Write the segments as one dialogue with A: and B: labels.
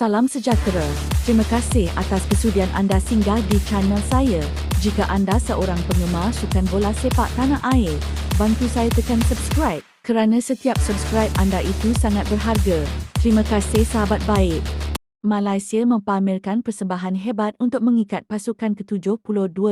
A: Salam sejahtera. Terima kasih atas kesudian anda singgah di channel saya. Jika anda seorang penggemar sukan bola sepak tanah air, bantu saya tekan subscribe kerana setiap subscribe anda itu sangat berharga. Terima kasih sahabat baik. Malaysia mempamerkan persembahan hebat untuk mengikat pasukan ke-72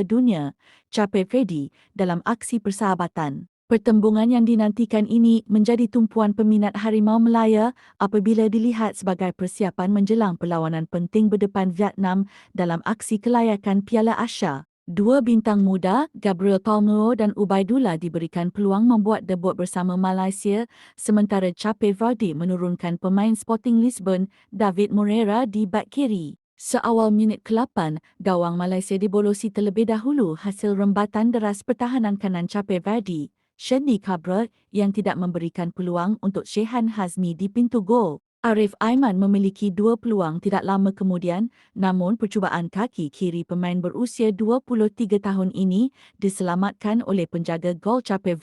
A: dunia, capai Freddy, dalam aksi persahabatan. Pertembungan yang dinantikan ini menjadi tumpuan peminat Harimau Melaya apabila dilihat sebagai persiapan menjelang perlawanan penting berdepan Vietnam dalam aksi kelayakan Piala Asia. Dua bintang muda, Gabriel Palmero dan Ubaidullah diberikan peluang membuat debut bersama Malaysia sementara Cape Verde menurunkan pemain Sporting Lisbon, David Moreira di bak kiri. Seawal minit ke-8, gawang Malaysia dibolosi terlebih dahulu hasil rembatan deras pertahanan kanan Cape Verde. Shandy Cabra yang tidak memberikan peluang untuk Shehan Hazmi di pintu gol. Arif Aiman memiliki dua peluang tidak lama kemudian namun percubaan kaki kiri pemain berusia 23 tahun ini diselamatkan oleh penjaga gol Cape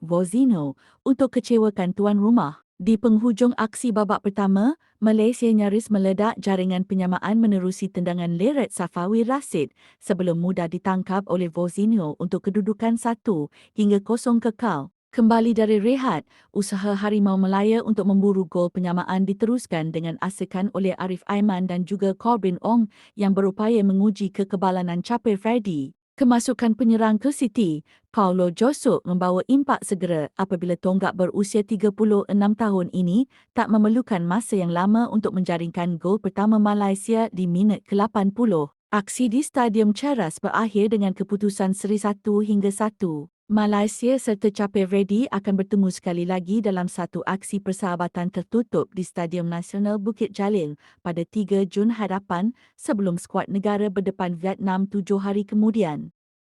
A: Vozino, untuk kecewakan tuan rumah. Di penghujung aksi babak pertama, Malaysia nyaris meledak jaringan penyamaan menerusi tendangan Leret Safawi Rasid sebelum mudah ditangkap oleh Vozinho untuk kedudukan satu hingga kosong kekal. Kembali dari rehat, usaha Harimau Melaya untuk memburu gol penyamaan diteruskan dengan asakan oleh Arif Aiman dan juga Corbin Ong yang berupaya menguji kekebalanan Cape Freddy. Kemasukan penyerang ke City, Paulo Josuk membawa impak segera apabila tonggak berusia 36 tahun ini tak memerlukan masa yang lama untuk menjaringkan gol pertama Malaysia di minit ke-80. Aksi di Stadium Ceras berakhir dengan keputusan seri 1 hingga 1. Malaysia serta Cape Verde akan bertemu sekali lagi dalam satu aksi persahabatan tertutup di Stadium Nasional Bukit Jalil pada 3 Jun hadapan sebelum skuad negara berdepan Vietnam tujuh hari kemudian.